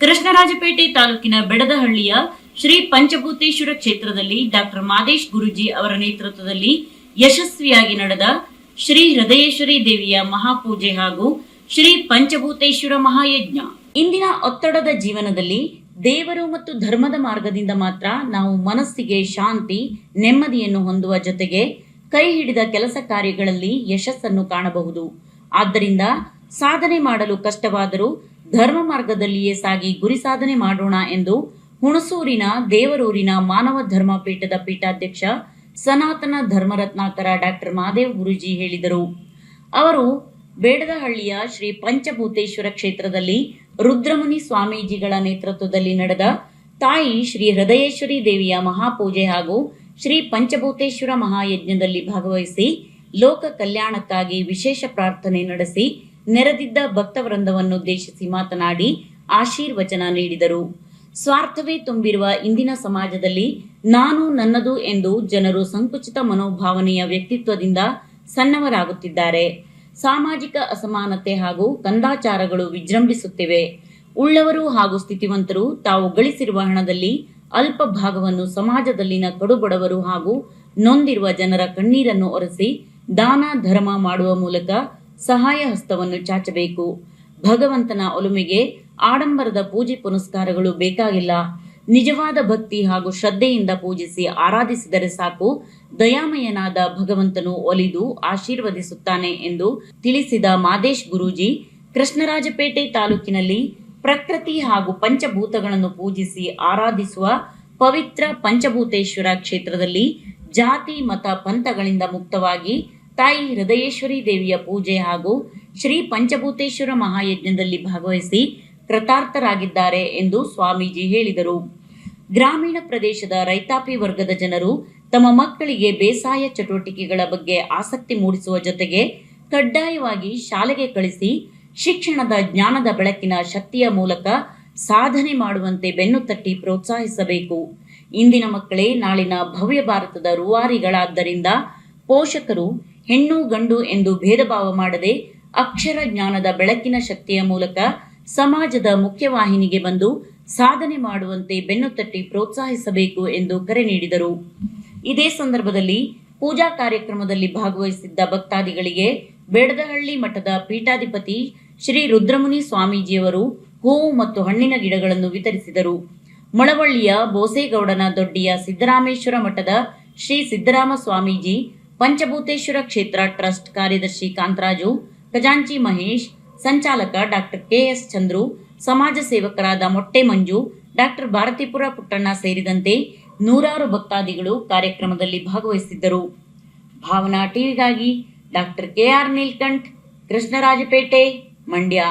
ಕೃಷ್ಣರಾಜಪೇಟೆ ತಾಲೂಕಿನ ಬೆಡದಹಳ್ಳಿಯ ಶ್ರೀ ಪಂಚಭೂತೇಶ್ವರ ಕ್ಷೇತ್ರದಲ್ಲಿ ಡಾಕ್ಟರ್ ಮಾದೇಶ್ ಗುರುಜಿ ಅವರ ನೇತೃತ್ವದಲ್ಲಿ ಯಶಸ್ವಿಯಾಗಿ ನಡೆದ ಶ್ರೀ ಹೃದಯೇಶ್ವರಿ ದೇವಿಯ ಮಹಾಪೂಜೆ ಹಾಗೂ ಶ್ರೀ ಪಂಚಭೂತೇಶ್ವರ ಮಹಾಯಜ್ಞ. ಇಂದಿನ ಒತ್ತಡದ ಜೀವನದಲ್ಲಿ ದೇವರು ಮತ್ತು ಧರ್ಮದ ಮಾರ್ಗದಿಂದ ಮಾತ್ರ ನಾವು ಮನಸ್ಸಿಗೆ ಶಾಂತಿ, ನೆಮ್ಮದಿಯನ್ನು ಹೊಂದುವ ಜೊತೆಗೆ ಕೈ ಹಿಡಿದ ಕೆಲಸ ಕಾರ್ಯಗಳಲ್ಲಿ ಯಶಸ್ಸನ್ನು ಕಾಣಬಹುದು. ಆದ್ದರಿಂದ ಸಾಧನೆ ಮಾಡಲು ಕಷ್ಟವಾದರೂ ಧರ್ಮ ಮಾರ್ಗದಲ್ಲಿಯೇ ಸಾಗಿ ಗುರಿ ಸಾಧನೆ ಮಾಡೋಣ ಎಂದು ಹುಣಸೂರಿನ ದೇವರೂರಿನ ಮಾನವ ಧರ್ಮ ಪೀಠದ ಪೀಠಾಧ್ಯಕ್ಷ ಸನಾತನ ಧರ್ಮರತ್ನಾಕರ ಡಾಕ್ಟರ್ ಮಹಾದೇವ್ ಗುರುಜಿ ಹೇಳಿದರು. ಅವರು ಬೇಡದಹಳ್ಳಿಯ ಶ್ರೀ ಪಂಚಭೂತೇಶ್ವರ ಕ್ಷೇತ್ರದಲ್ಲಿ ರುದ್ರಮುನಿ ಸ್ವಾಮೀಜಿಗಳ ನೇತೃತ್ವದಲ್ಲಿ ನಡೆದ ತಾಯಿ ಶ್ರೀ ಹೃದಯೇಶ್ವರಿ ದೇವಿಯ ಮಹಾಪೂಜೆ ಹಾಗೂ ಶ್ರೀ ಪಂಚಭೂತೇಶ್ವರ ಮಹಾಯಜ್ಞದಲ್ಲಿ ಭಾಗವಹಿಸಿ ಲೋಕ ಕಲ್ಯಾಣಕ್ಕಾಗಿ ವಿಶೇಷ ಪ್ರಾರ್ಥನೆ ನಡೆಸಿ ನೆರೆದಿದ್ದ ಭಕ್ತವೃಂದವನ್ನುದ್ದೇಶಿಸಿ ಮಾತನಾಡಿ ಆಶೀರ್ವಚನ ನೀಡಿದರು. ಸ್ವಾರ್ಥವೇ ತುಂಬಿರುವ ಇಂದಿನ ಸಮಾಜದಲ್ಲಿ ನಾನು ನನ್ನದು ಎಂದು ಜನರು ಸಂಕುಚಿತ ಮನೋಭಾವನೆಯ ವ್ಯಕ್ತಿತ್ವದಿಂದ ಸಣ್ಣವರಾಗುತ್ತಿದ್ದಾರೆ. ಸಾಮಾಜಿಕ ಅಸಮಾನತೆ ಹಾಗೂ ಕಂದಾಚಾರಗಳು ವಿಜೃಂಭಿಸುತ್ತಿವೆ. ಉಳ್ಳವರು ಹಾಗೂ ಸ್ಥಿತಿವಂತರು ತಾವು ಗಳಿಸಿರುವ ಹಣದಲ್ಲಿ ಅಲ್ಪ ಭಾಗವನ್ನು ಸಮಾಜದಲ್ಲಿನ ಕಡುಬಡವರು ಹಾಗೂ ನೊಂದಿರುವ ಜನರ ಕಣ್ಣೀರನ್ನು ಒರೆಸಿ ದಾನ ಧರ್ಮ ಮಾಡುವ ಮೂಲಕ ಸಹಾಯ ಹಸ್ತವನ್ನು ಚಾಚಬೇಕು. ಭಗವಂತನ ಒಲುಮೆಗೆ ಆಡಂಬರದ ಪೂಜೆ ಪುನಸ್ಕಾರಗಳು ಬೇಕಾಗಿಲ್ಲ. ನಿಜವಾದ ಭಕ್ತಿ ಹಾಗೂ ಶ್ರದ್ಧೆಯಿಂದ ಪೂಜಿಸಿ ಆರಾಧಿಸಿದರೆ ಸಾಕು. ದಯಾಮಯನಾದ ಭಗವಂತನು ಒಲಿದು ಆಶೀರ್ವದಿಸುತ್ತಾನೆ ಎಂದು ತಿಳಿಸಿದ ಮಾದೇಶ್ ಗುರೂಜಿ, ಕೃಷ್ಣರಾಜಪೇಟೆ ತಾಲೂಕಿನಲ್ಲಿ ಪ್ರಕೃತಿ ಹಾಗೂ ಪಂಚಭೂತಗಳನ್ನು ಪೂಜಿಸಿ ಆರಾಧಿಸುವ ಪವಿತ್ರ ಪಂಚಭೂತೇಶ್ವರ ಕ್ಷೇತ್ರದಲ್ಲಿ ಜಾತಿ, ಮತ, ಪಂಥಗಳಿಂದ ಮುಕ್ತವಾಗಿ ತಾಯಿ ಹೃದಯೇಶ್ವರಿ ದೇವಿಯ ಪೂಜೆ ಹಾಗೂ ಶ್ರೀ ಪಂಚಭೂತೇಶ್ವರ ಮಹಾಯಜ್ಞದಲ್ಲಿ ಭಾಗವಹಿಸಿ ಕೃತಾರ್ಥರಾಗಿದ್ದಾರೆ ಎಂದು ಸ್ವಾಮೀಜಿ ಹೇಳಿದರು. ಗ್ರಾಮೀಣ ಪ್ರದೇಶದ ರೈತಾಪಿ ವರ್ಗದ ಜನರು ತಮ್ಮ ಮಕ್ಕಳಿಗೆ ಬೇಸಾಯ ಚಟುವಟಿಕೆಗಳ ಬಗ್ಗೆ ಆಸಕ್ತಿ ಮೂಡಿಸುವ ಜೊತೆಗೆ ಕಡ್ಡಾಯವಾಗಿ ಶಾಲೆಗೆ ಕಳಿಸಿ ಶಿಕ್ಷಣದ ಜ್ಞಾನದ ಬೆಳಕಿನ ಶಕ್ತಿಯ ಮೂಲಕ ಸಾಧನೆ ಮಾಡುವಂತೆ ಬೆನ್ನು ತಟ್ಟಿ ಪ್ರೋತ್ಸಾಹಿಸಬೇಕು. ಇಂದಿನ ಮಕ್ಕಳೇ ನಾಳಿನ ಭವ್ಯ ಭಾರತದ ರೂವಾರಿಗಳಾದ್ದರಿಂದ ಪೋಷಕರು ಹೆಣ್ಣು ಗಂಡು ಎಂದು ಭೇದಭಾವ ಮಾಡದೆ ಅಕ್ಷರ ಜ್ಞಾನದ ಬೆಳಕಿನ ಶಕ್ತಿಯ ಮೂಲಕ ಸಮಾಜದ ಮುಖ್ಯವಾಹಿನಿಗೆ ಬಂದು ಸಾಧನೆ ಮಾಡುವಂತೆ ಬೆನ್ನು ತಟ್ಟಿ ಪ್ರೋತ್ಸಾಹಿಸಬೇಕು ಎಂದು ಕರೆ ನೀಡಿದರು. ಇದೇ ಸಂದರ್ಭದಲ್ಲಿ ಪೂಜಾ ಕಾರ್ಯಕ್ರಮದಲ್ಲಿ ಭಾಗವಹಿಸಿದ್ದ ಭಕ್ತಾದಿಗಳಿಗೆ ಬೇಡದಹಳ್ಳಿ ಮಠದ ಪೀಠಾಧಿಪತಿ ಶ್ರೀ ರುದ್ರಮುನಿ ಸ್ವಾಮೀಜಿಯವರು ಹೂವು ಮತ್ತು ಹಣ್ಣಿನ ಗಿಡಗಳನ್ನು ವಿತರಿಸಿದರು. ಮಳವಳ್ಳಿಯ ಬೋಸೇಗೌಡನ ದೊಡ್ಡಿಯ ಸಿದ್ದರಾಮೇಶ್ವರ ಮಠದ ಶ್ರೀ ಸಿದ್ದರಾಮ ಸ್ವಾಮೀಜಿ ಪಂಚಭೂತೇಶ್ವರ ಕ್ಷೇತ್ರ ಟ್ರಸ್ಟ್ ಕಾರ್ಯದರ್ಶಿ ಕಾಂತರಾಜು, ಖಜಾಂಚಿ ಮಹೇಶ್, ಸಂಚಾಲಕ ಡಾಕ್ಟರ್ ಕೆಎಸ್ ಚಂದ್ರು, ಸಮಾಜ ಸೇವಕರಾದ ಮೊಟ್ಟೆ ಮಂಜು, ಡಾಕ್ಟರ್ ಭಾರತೀಪುರ ಪುಟ್ಟಣ್ಣ ಸೇರಿದಂತೆ ನೂರಾರು ಭಕ್ತಾದಿಗಳು ಕಾರ್ಯಕ್ರಮದಲ್ಲಿ ಭಾಗವಹಿಸಿದ್ದರು. ಭಾವನಾ ಟಿವಿಗಾಗಿ ಡಾಕ್ಟರ್ ಕೆಆರ್ ನೀಲ್ಕಂಠ್, ಕೃಷ್ಣರಾಜಪೇಟೆ, ಮಂಡ್ಯ.